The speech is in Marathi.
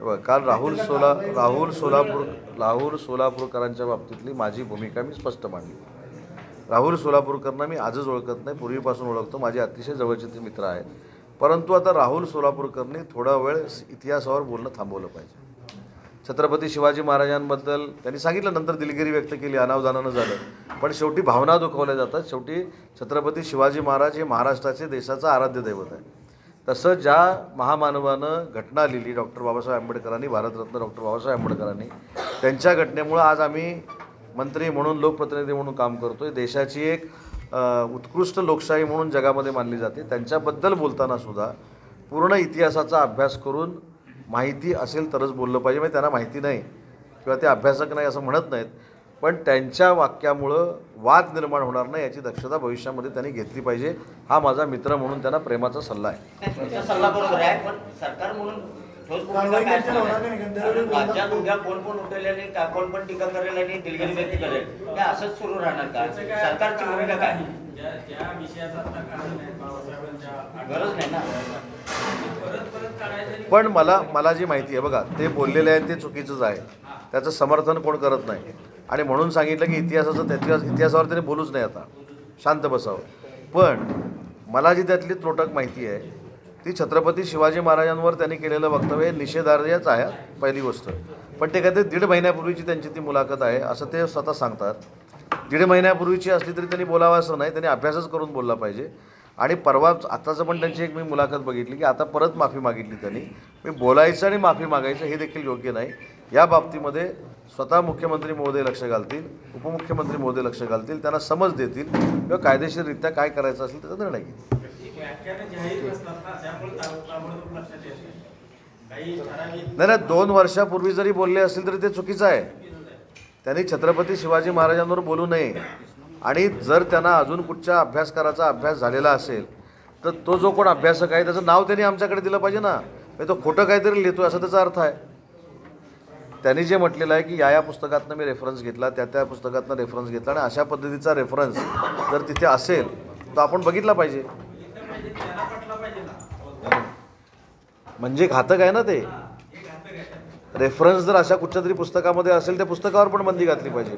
काल राहुल सोला राहुल सोलापूर राहुल सोलापूरकरांच्या बाबतीतली माझी भूमिका मी स्पष्ट मांडली. राहुल सोलापूरकरांना मी आजच ओळखत नाही पूर्वीपासून ओळखतो माझे अतिशय जवळचे ते मित्र आहेत. परंतु आता राहुल सोलापूरकरने थोडा वेळ इतिहासावर बोलणं थांबवलं पाहिजे. छत्रपती शिवाजी महाराजांबद्दल त्यांनी सांगितलं नंतर दिलगिरी व्यक्त केली अनावधानानं झालं. पण शेवटी भावना दुखवल्या जातात. शेवटी छत्रपती शिवाजी महाराज हे महाराष्ट्राचे देशाचं आराध्य दैवत आहे. तसं ज्या महामानवानं घटना लिहिली डॉक्टर बाबासाहेब आंबेडकरांनी भारतरत्न डॉक्टर बाबासाहेब आंबेडकरांनी त्यांच्या घटनेमुळं आज आम्ही मंत्री म्हणून लोकप्रतिनिधी म्हणून काम करतो आहे देशाची एक उत्कृष्ट लोकशाही म्हणून जगामध्ये मानली जाते. त्यांच्याबद्दल बोलताना सुद्धा पूर्ण इतिहासाचा अभ्यास करून माहिती असेल तरच बोललं पाहिजे. म्हणजे त्यांना माहिती नाही किंवा ते अभ्यासक नाही असं म्हणत नाहीत. पण त्यांच्या वाक्यामुळं वाद निर्माण होणार नाही याची दक्षता भविष्यामध्ये त्यांनी घेतली पाहिजे. हा माझा मित्र म्हणून त्यांना प्रेमाचा सल्ला आहे. सल्ला बरोबर आहे पण सरकार म्हणून ठोस भूमिका काय असणार आहे? राज्यात उद्या कोण कोण उठेल आणि का- कोण पण टीका करेल आणि दिलगिरी व्यक्त करेल? हे असंच सुरू राहणार का? सरकारची भूमिका काय? ज्या ज्या विषयाचा आता कारण आहे बाबासाहेबांच्या गरज नाही ना. परत परत काढायचं आणि पण मला मला जी माहिती आहे बघा ते बोललेले आहे ते चुकीचंच आहे. त्याचं समर्थन कोण करत नाही? आणि म्हणून सांगितलं की इतिहासाचं इतिहास इतिहासावर त्याने बोलूच नाही आता. शांत बसावं. पण मला जी त्यातली त्रोटक माहिती आहे ती छत्रपती शिवाजी महाराजांवर त्यांनी केलेलं वक्तव्य हे निषेधार्हच आहे पहिली गोष्ट. पण ते काहीतरी दीड महिन्यापूर्वीची त्यांची ती मुलाखत आहे असं ते स्वतः सांगतात. दीड महिन्यापूर्वीची असली तरी त्यांनी बोलावं असं नाही त्यांनी अभ्यासच करून बोलला पाहिजे. आणि परवा आत्ताचं पण त्यांची एक मी मुलाखत बघितली की आता परत माफी मागितली त्यांनी. मी बोलायचं आणि माफी मागायचं हे देखील योग्य नाही. या बाबतीमध्ये स्वतः मुख्यमंत्री महोदय लक्ष घालतील उपमुख्यमंत्री महोदय लक्ष घालतील त्यांना समज देतील किंवा कायदेशीररित्या काय करायचं असेल त्याचा निर्णय घेतील. नाही. नाही नाही दोन वर्षापूर्वी जरी बोलले असतील तरी ते चुकीचं आहे. त्यांनी छत्रपती शिवाजी महाराजांवर बोलू नये. आणि जर त्यांना अजून कुठच्या अभ्यासकाराचा अभ्यास झालेला असेल तर तो जो कोण अभ्यासक आहे त्याचं नाव त्यांनी आमच्याकडे दिलं पाहिजे ना. म्हणजे तो खोटं काहीतरी लिहितो असा त्याचा अर्थ आहे. त्यांनी जे म्हटलेलं आहे की या या पुस्तकातनं मी रेफरन्स घेतला त्या त्या पुस्तकातनं रेफरन्स घेतला आणि अशा पद्धतीचा रेफरन्स जर तिथे असेल तर आपण बघितला पाहिजे. म्हणजे घातक आहे ना ते. रेफरन्स जर अशा कुठच्या तरी पुस्तकामध्ये असेल त्या पुस्तकावर पण बंदी घातली पाहिजे.